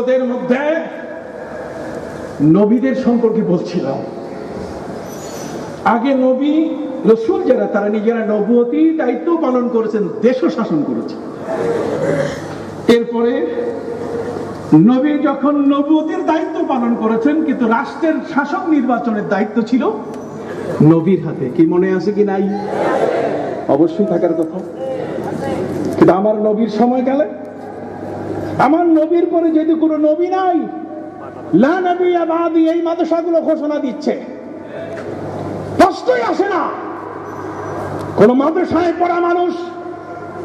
ওদের মধ্যে নবীদের সম্পর্কে বলছিলাম। আগে নবী, রসুল যারা, তারা নিজেরা নবতী দায়িত্ব পালন করেছেন দেশও শাসন করেছে এরপরে নবী যখন নবুতির দায়িত্ব পালন করেছেন, কিন্তু রাষ্ট্রের শাসক নির্বাচনের দায়িত্ব ছিল নবীর হাতে। কি মনে আছে কি নাই? অবশ্যই থাকার কথা। কিন্তু আমার নবীর সময় গেলে আমার নবীর পরে যদি কোনো নবী নাই, লা নবী আবাদি এই মাদ্রাসাগুলো ঘোষণা দিচ্ছে। কষ্টই আসে না। কোন মাদ্রাসায় পড়া মানুষ,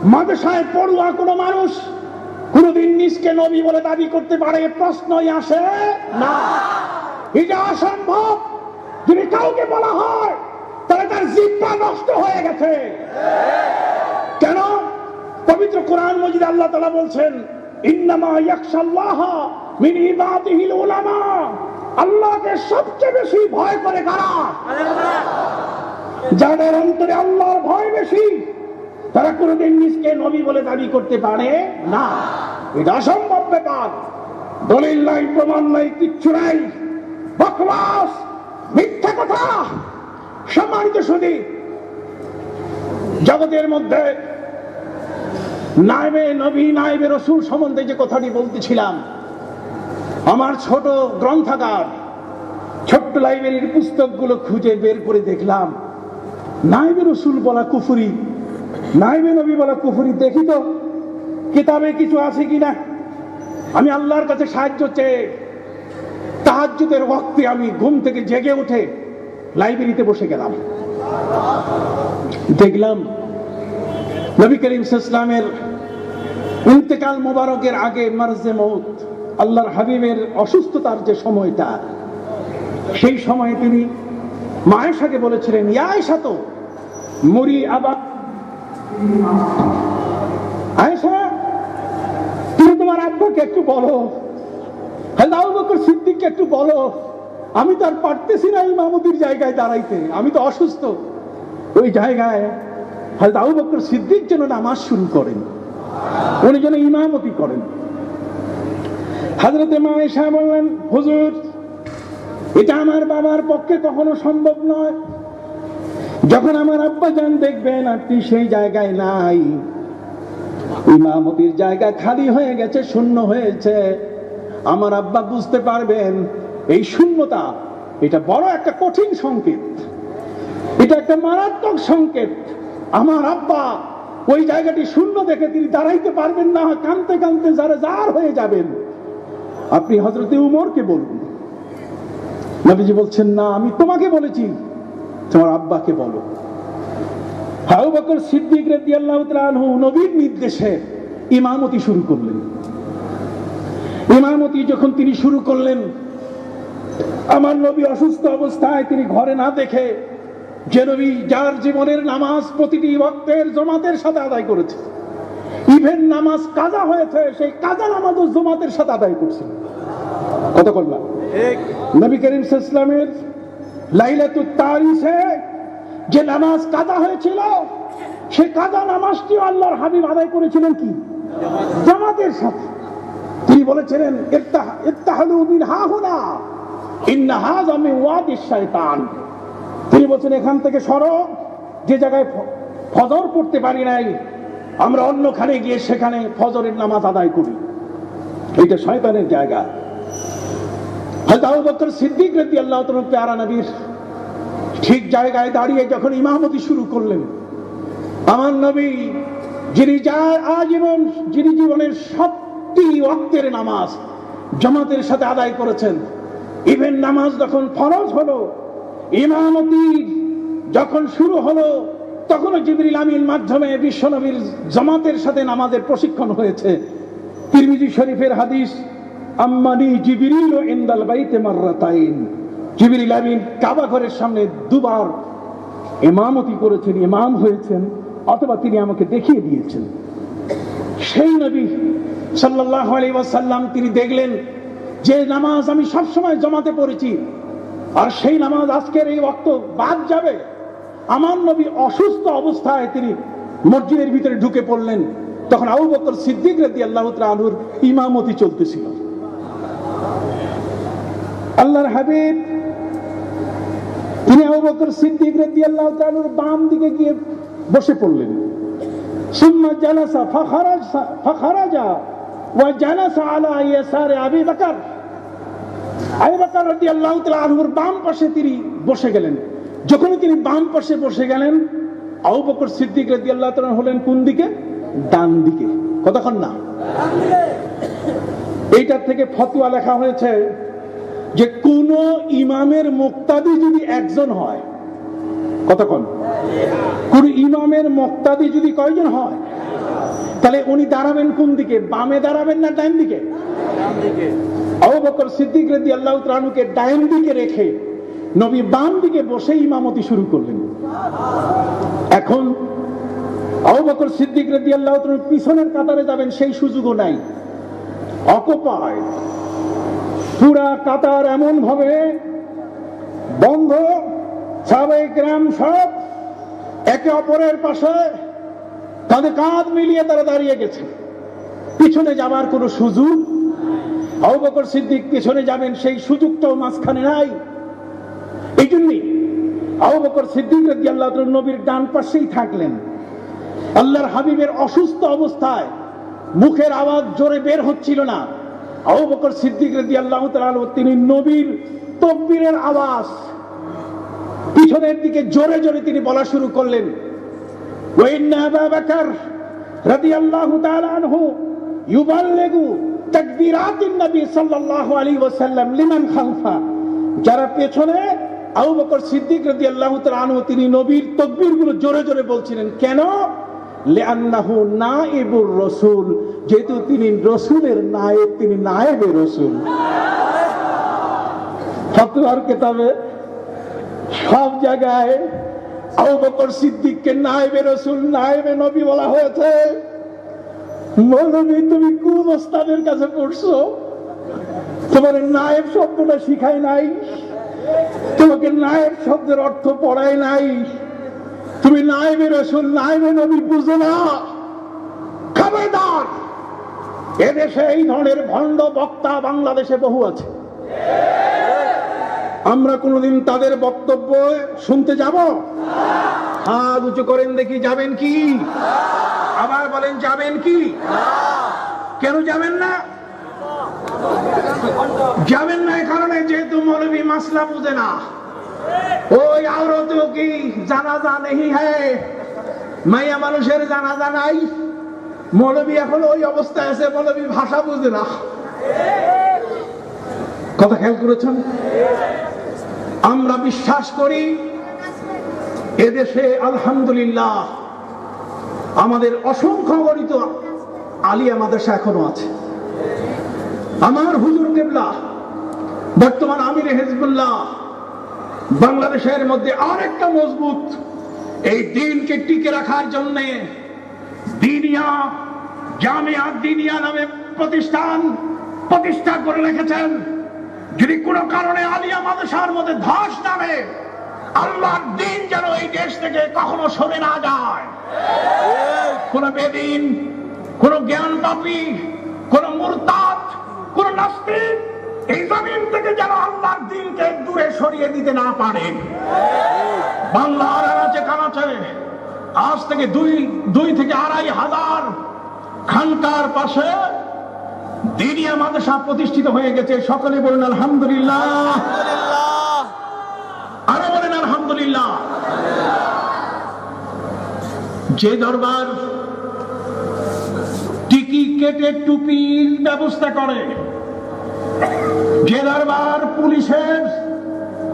মাদ্রাসায় পড়ুয়া কোনো মানুষ, কোনদিন নিজকে নবী বলে দাবি করতে পারে, প্রশ্নই আসে না। এটা অসম্ভব। যদি কাউকে বলা হয়, তাহলে তার জিব্বা নষ্ট হয়ে গেছে। কেন? পবিত্র কোরআন মজিদ আল্লাহ তালা বলছেন ইন্নামা ইয়াকশাল্লাহ মিন ইবাদিহিল উলামা। আল্লাহকে সবচেয়ে বেশি ভয় করে কারা? যাদের অন্তরে আল্লাহর ভয় বেশি, তারা কোনোদিন নিজকে নবী বলে দাবি করতে পারে না। এটা অসম্ভব ব্যাপার। দলিল নাই, প্রমাণ নাই, কিচ্ছু নাই। বকবাস, মিথ্যা কথা। সম্মানিত শুধু জগতের মধ্যে নাইবে নবী, নাইবে রসুল সম্বন্ধে যে কথাটি বলতেছিলাম, আমার ছোট গ্রন্থাগার, ছোট্ট লাইব্রেরির পুস্তকগুলো খুঁজে বের করে দেখলাম। নাইবে রসুল বলা কুফুরি, নাইবে নবী বলা কুফুরি, দেখি তো, কিতাবে কিছু আছে কি না আমি আল্লাহর কাছে সাহায্য চেয়ে, তাহাজ্জুদের ওয়াক্তে আমি ঘুম থেকে জেগে উঠে লাইব্রেরিতে বসে গেলাম। দেখলাম নবী করিম ইসলামের ইন্তেকাল মোবারকের আগে মারজে মৌত আল্লাহর হাবিবের অসুস্থতার যে সময়টা, সেই সময়ে তিনি মায়েশাকে বলেছিলেন ইয়ায়সা তো, মুড়ি আবার আয়েশা, তুমি তোমার আব্বাকে একটু বলো হ্যাঁ বকর সিদ্দিককে একটু বলো, আমি তো আর পারতেছি না এই মামুদির জায়গায় দাঁড়াইতে, আমি তো অসুস্থ। ওই জায়গায় হয়তো আবু বকর সিদ্দিক যেন নামাজ শুরু করেন, উনি যেন ইমামতি করেন। হাজরতে মা এসা বললেন, হুজুর, এটা আমার বাবার পক্ষে কখনো সম্ভব নয়। যখন আমার আব্বা যান দেখবেন আপনি সেই জায়গায় নাই, ইমামতির জায়গা খালি হয়ে গেছে, শূন্য হয়েছে, আমার আব্বা বুঝতে পারবেন, এই শূন্যতা, এটা বড় একটা কঠিন সংকেত, এটা একটা মারাত্মক সংকেত। আমার আব্বা ওই জায়গাটি শূন্য দেখে তিনি দাঁড়াইতে পারবেন না। কানতে কানতে যারা যার হয়ে যাবেন। আপনি হজরতে উমরকে বলুন। নবীজি বলছেন, না, আমি তোমাকে বলেছি। তোমার আব্বাকে বলো। হাউ বকর সিদ্দিক রাদিয়াল্লাহু নবীর নির্দেশে ইমামতি শুরু করলেন। ইমামতি যখন তিনি শুরু করলেন, আমার নবী অসুস্থ অবস্থায় তিনি ঘরে না দেখে যে নবী যার জীবনের নামাজ প্রতিটি ভক্তের জমাতের সাথে আদায় করেছে। ইভেন নামাজ কাজা হয়েছে সেই কাজা নামাজও জমাতের সাথে আদায় করছে। কত করলাম নবী করিম ইসলামের লাইলাতুত তারিসে যে নামাজ কাজা হয়েছিল সেই কাজা নামাজটিও আল্লাহর হাবিব আদায় করেছিলেন কি? জামাতের সাথে। তিনি বলেছিলেন ইত্তাহ- ইত্তাহালু মিন হাহুনা ইন্না হাযা মিন ওয়াদিশ শাইতান তিনি বলছেন, এখান থেকে সরো। যে জায়গায় ফজর পড়তে পারি নাই, আমরা অন্যখানে গিয়ে সেখানে ফজরের নামাজ আদায় করি। এটা শয়তানের জায়গা। হয়তো আবু বকর সিদ্দিক রাদি আল্লাহ প্যারা নবীর ঠিক জায়গায় দাঁড়িয়ে যখন ইমামতি শুরু করলেন, আমার নবী, যিনি যার আজীবন, যিনি জীবনের সবটি ওয়াক্তের নামাজ জামাতের সাথে আদায় করেছেন, ইভেন নামাজ যখন ফরজ হলো ইমামতি যখন শুরু হলো, তখনও জিবরিল আমিন মাধ্যমে বিশ্বনবীর জামাতের সাথে নামাজের প্রশিক্ষণ হয়েছে। তিরমিজি শরীফের হাদিস, আম্মানি জিবরিল ইনদাল বাইতে মাররাতাইন। জিবরিল আমিন কাবা ঘরের সামনে দুবার ইমামতি করেছেন, ইমাম হয়েছেন, অথবা তিনি আমাকে দেখিয়ে দিয়েছেন। সেই নবী সাল্লাহ আলাইসাল্লাম তিনি দেখলেন যে নামাজ আমি সবসময় জমাতে পড়েছি। আর সেই নামাজ আজকের এই ওক্ত বাদ যাবে। আমার নবী অসুস্থ অবস্থায় তিনি মসজিদের ভিতরে ঢুকে পড়লেন। তখন আবু বকর সিদ্দিক রাদি আল্লাহ আলুর ইমামতি চলতেছিল। আল্লাহর হাবিব, তিনি আবু বকর সিদ্দিক আল্লাহ তাআলার বাম দিকে গিয়ে বসে পড়লেন। সুম্মা জালাসা ফাখারাজা ওয়া জালাসা আলা ইয়াসারি আবি বকর। আনহুর বাম পাশে তিনি বসে গেলেন। যখনই তিনি বাম পাশে বসে গেলেন সিদ্দিক তাআলা হলেন কোন দিকে? ডান দিকে। কতক্ষণ না? এইটার থেকে লেখা হয়েছে যে কোন ইমামের মুক্তাদি যদি একজন হয়, কতক্ষণ? কোন ইমামের মুক্তাদি যদি কয়জন হয়, তাহলে উনি দাঁড়াবেন কোন দিকে? বামে দাঁড়াবেন না ডাইন দিকে? আবু বকর সিদ্দিক রেদি আল্লাহ ত্রানুকে ডাইন দিকে রেখে নবী বাম দিকে বসে ইমামতি শুরু করলেন। এখন আবু বকর সিদ্দিক রেদি আল্লাহ পিছনের কাতারে যাবেন, সেই সুযোগও নাই। অকুপায় পুরা কাতার এমন ভাবে বন্ধ, সাবেক গ্রাম সব একে অপরের পাশে তাদের কাঁধ মিলিয়ে তারা দাঁড়িয়ে গেছে। পিছনে যাবার কোনো সুযোগ আবু বকর সিদ্দিক পিছনে যাবেন, সেই সুযোগটাও মাঝখানে নাই। এই জন্যই আবু বকর সিদ্দিক আল্লাহ নবীর ডান পাশেই থাকলেন। আল্লাহর হাবিবের অসুস্থ অবস্থায় মুখের আওয়াজ জোরে বের হচ্ছিল না। আবু বকর সিদ্দিক রাজি আল্লাহ তিনি নবীর তকবীরের আওয়াজ পিছনের দিকে জোরে জোরে তিনি বলা শুরু করলেন। ওয়াইন্না আবা বকর রাদিয়াল্লাহু তাআলা আনহু ইউবাল্লিগু নবী যারা পেছনে আবু বকর সিদ্দিক রাদিয়াল্লাহু তাআলা আনহু, তিনি নবীর তাকবীরগুলো জোরে জোরে বলছিলেন। কেন? লিআন্নাহু যেহেতু তিনি রসুলের নায়েব, তিনি নায়েবে রসুল। সব জায়গায় আবু বকর সিদ্দিককে নায়েবে রসুল, নায়েবে নবী বলা হয়েছে। মৌলবী তুমি কোন ওস্তাদের কাছে পড়ছো? তোমার নায়েব শব্দটা শিখাই নাই? তোমাকে নায়েব শব্দের অর্থ পড়াই নাই? তুমি নায়েবে রসুল, নায়েবে নবী বুঝো না। খবরদার, এদেশে এই ধরনের ভণ্ড বক্তা বাংলাদেশে বহু আছে। আমরা কোনোদিন তাদের বক্তব্য শুনতে যাব? হাত উঁচু করেন দেখি যাবেন কি? আবার বলেন, যাবেন কি? কেন যাবেন না? যাবেন না কারণে যেহেতু মৌলবী মাসলা বুঝে না। ওই আওরতও কি জানাজা নেই হ্যাঁ মাইয়া মানুষের জানাজা নাই। মৌলবী এখন ওই অবস্থায় আছে মৌলবী ভাষা বুঝে না। কথা খেয়াল করেছেন? আমরা বিশ্বাস করি, এদেশে আলহামদুলিল্লাহ আমাদের অসংখ্য গণিত আলিয়া মাদ্রাসা এখনও আছে। আমার হুজুর কেবলা, বর্তমান আমির হেজবুল্লাহ, বাংলাদেশের মধ্যে আরেকটা মজবুত, এই দিনকে টিকে রাখার জন্যে দিনিয়া জামিয়া দিনিয়া নামে প্রতিষ্ঠান প্রতিষ্ঠা করে রেখেছেন। যদি কোনো কারণে আলিয়া মাদ্রাসার মধ্যে ধস নামে আল্লাহর দিন যেন এই দেশ থেকে কখনো সরে না যায়। কোন বেদিন, কোন জ্ঞান পাপি, কোন মুরতাদ, কোন নাস্তিক এই জমিন থেকে যেন আল্লাহর দিনকে দূরে সরিয়ে দিতে না পারে। বাংলার আনাচে কানাচে আজ থেকে দুই দুই থেকে আড়াই হাজার খানকার পাশে দিনিয়া মাদ্রাসা প্রতিষ্ঠিত হয়ে গেছে। সকলে বলুন, আলহামদুলিল্লাহ। আরও বলেন, আলহামদুলিল্লাহ। যে দরবার টিকি কেটে টুপির ব্যবস্থা করে, যে দরবার পুলিশের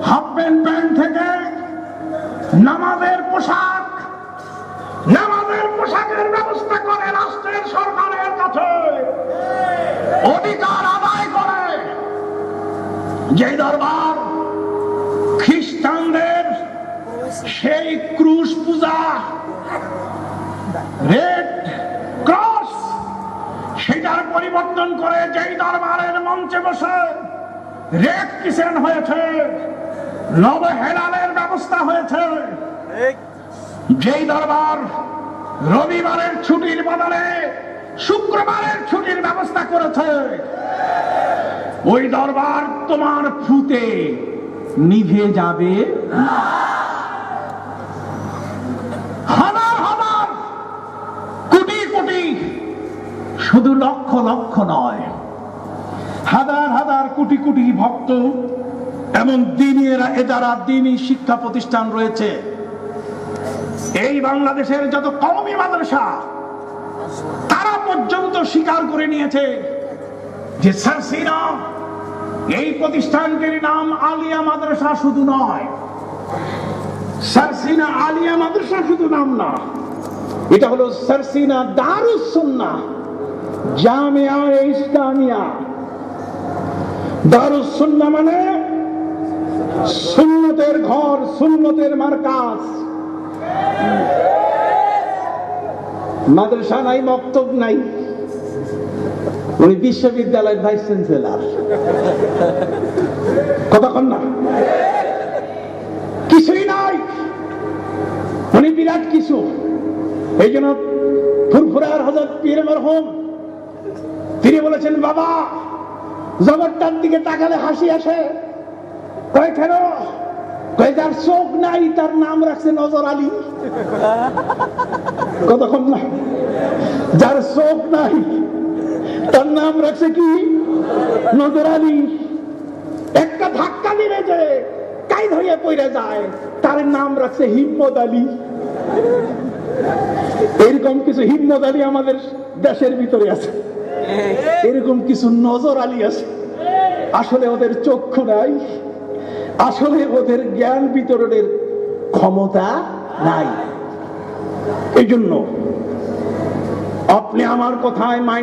হাফ প্যান্ট প্যান্ট থেকে নামাজের পোশাক, নামাজের পোশাকের ব্যবস্থা করে রাষ্ট্রের সরকারের কাছে অধিকার আদায় করে, যে দরবার খ্রিস্টানদের সেই ক্রুশ পূজা, রেড ক্রস, সেটার পরিবর্তন করে যেই দরবারের মঞ্চে বসে রেড কিসেন হয়েছে? নব নবহেলালের ব্যবস্থা হয়েছে। যেই দরবার রবিবারের ছুটির বদলে শুক্রবারের ছুটির ব্যবস্থা করেছে, ওই দরবার তোমার ফুতে নিভে যাবে। কোটি কোটি শুধু লক্ষ লক্ষ নয়, হাজার হাজার কোটি কোটি ভক্ত, এমন দিনের এদারা দিনই শিক্ষা প্রতিষ্ঠান রয়েছে। এই বাংলাদেশের যত কমই মাদ্রাসা, তারা পর্যন্ত স্বীকার করে নিয়েছে যে সারসিনা এই প্রতিষ্ঠানটির নাম আলিয়া মাদ্রাসা শুধু নয়। সারসিনা আলিয়া মাদ্রাসা শুধু নাম না, এটা হলো সারসিনা দারুস সুন্নাহ, জামিয়া ইসলামিয়া। দারুস সুন্নাহ মানে সুন্নতের ঘর, সুন্নতের মার্কাজ। মাদ্রাসা নাই, মক্তব নাই। উনি বিশ্ববিদ্যালয়ের ভাইস চ্যান্সেলার। কতক্ষণ না। কিছুই নাই। উনি বিরাট কিছু। এই জন্য ফুরফুরার হজরত পীর মরহম, তিনি বলেছেন, বাবা, জগৎটার দিকে তাকালে হাসি আসে। কয়, কেন? কয়, যার চোখ নাই, তার নাম রাখছে নজর আলী। কতক্ষণ না। যার চোখ নাই তার নাম রাখছে কি? নজর আলী। একটা ধাক্কা দিলে যে কাইদ হয়ে পড়ে যায়, তার নাম রাখছে হিম্মত আলী। এরকম কিছু হিম্মত আলী আমাদের দেশের ভিতরে আছে। এরকম কিছু নজর আলী আছে। আসলে ওদের চক্ষু নাই। আসলে ওদের জ্ঞান বিতরণের ক্ষমতা নাই। এই জন্য আপনি আমার কথায়